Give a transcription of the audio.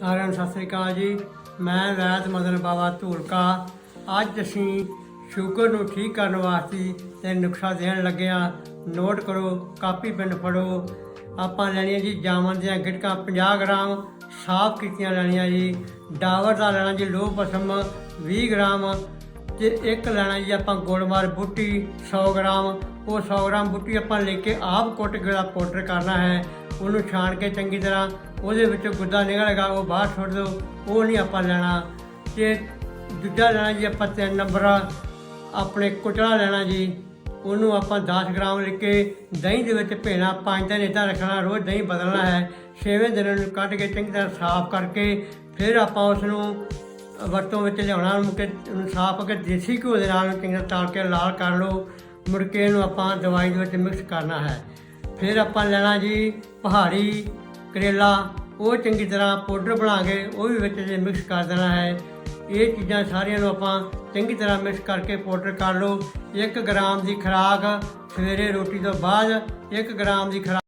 ਸਾਰਿਆਂ ਨੂੰ ਸਤਿ ਸ੍ਰੀ ਅਕਾਲ ਜੀ। ਮੈਂ ਵੈਦ ਮਦਨ ਬਾਬਾ ਧੂਲਕਾ। ਅੱਜ ਅਸੀਂ ਸ਼ੂਗਰ ਨੂੰ ਠੀਕ ਕਰਨ ਵਾਸਤੇ ਤੇ ਨੁਕਸਾ ਦੇਣ ਲੱਗਿਆ ਨੋਟ ਕਰੋ, ਕਾਪੀ, ਪੈਨ ਫੜੋ। ਆਪਾਂ ਲੈਣੀਆਂ ਜੀ ਜਾਮਨ ਦੀਆਂ ਗਿਟਕਾਂ 50 ਗ੍ਰਾਮ, ਸਾਫ਼ ਕੀਤੀਆਂ ਲੈਣੀਆਂ ਜੀ। ਡਾਵਰ ਦਾ ਲੈਣਾ ਜੀ ਲੋਹ ਪਸਮ 20 ਗ੍ਰਾਮ ਤੇ ਇੱਕ ਲੈਣਾ ਜੀ ਆਪਾਂ ਗੁੜਮਾਰ ਬੂਟੀ 100 ਗ੍ਰਾਮ। ਉਹ 100 ਗ੍ਰਾਮ ਬੂਟੀ ਆਪਾਂ ਲੈ ਕੇ ਆਪ ਕੁੱਟ ਕੇ ਦਾ ਪਾਊਡਰ ਕਰਨਾ ਹੈ। ਉਹਨੂੰ ਛਾਣ ਕੇ ਚੰਗੀ ਤਰ੍ਹਾਂ ਉਹਦੇ ਵਿੱਚੋਂ ਗੁੱਦਾ ਨਿਕਲੇਗਾ ਉਹ ਬਾਹਰ ਸੁੱਟ ਦਿਓ, ਉਹ ਨਹੀਂ ਆਪਾਂ ਲੈਣਾ। ਤੇ ਦੂਜਾ ਲੈਣਾ ਜੀ ਆਪਾਂ ਤਿੰਨ ਨੰਬਰ, ਆਪਣੇ ਕੁਚਲਾ ਲੈਣਾ ਜੀ। ਉਹਨੂੰ ਆਪਾਂ 10 ਗ੍ਰਾਮ ਲੈ ਕੇ ਦਹੀਂ ਦੇ ਵਿੱਚ ਭੇਣਾ, ਪੰਜ ਦਿਨ ਇਦਾਂ ਰੱਖਣਾ, ਰੋਜ਼ ਦਹੀਂ ਬਦਲਣਾ ਹੈ। ਛੇਵੇਂ ਦਿਨ ਨੂੰ ਕੱਢ ਕੇ ਚੰਗੀ ਤਰ੍ਹਾਂ ਸਾਫ਼ ਕਰਕੇ ਫਿਰ ਆਪਾਂ ਉਸ ਨੂੰ ਵਰਤੋਂ ਵਿੱਚ ਲਿਆਉਣਾ, ਉਹਨੂੰ ਕਿ ਉਹਨੂੰ ਸਾਫ਼ ਕਰਕੇ ਦੇਸੀ ਘਿਓ ਦੇ ਨਾਲ ਉਹਨੂੰ ਚੰਗੀ ਤਰ੍ਹਾਂ ਤਲ ਕੇ ਲਾਲ ਕਰ ਲਓ। ਮੁੜ ਕੇ ਇਹਨੂੰ ਆਪਾਂ ਦਵਾਈ ਦੇ ਵਿੱਚ ਮਿਕਸ ਕਰਨਾ ਹੈ। ਫਿਰ ਆਪਾਂ ਲੈਣਾ ਜੀ ਪਹਾੜੀ, ਕਰੇਲਾ, ਉਹ ਚੰਗੀ ਤਰ੍ਹਾਂ ਪਾਊਡਰ ਬਣਾ ਕੇ ਉਹ ਵੀ ਵਿੱਚ ਜੇ ਮਿਕਸ ਕਰ ਦੇਣਾ ਹੈ। ਇਹ ਚੀਜ਼ਾਂ ਸਾਰੀਆਂ ਨੂੰ ਆਪਾਂ ਚੰਗੀ ਤਰ੍ਹਾਂ ਮਿਕਸ ਕਰਕੇ ਪਾਊਡਰ ਕਰ ਲਓ। 1 ਗ੍ਰਾਮ ਦੀ ਖੁਰਾਕ ਸਵੇਰੇ ਰੋਟੀ ਤੋਂ ਬਾਅਦ 1 ਗ੍ਰਾਮ ਦੀ ਖੁਰਾਕ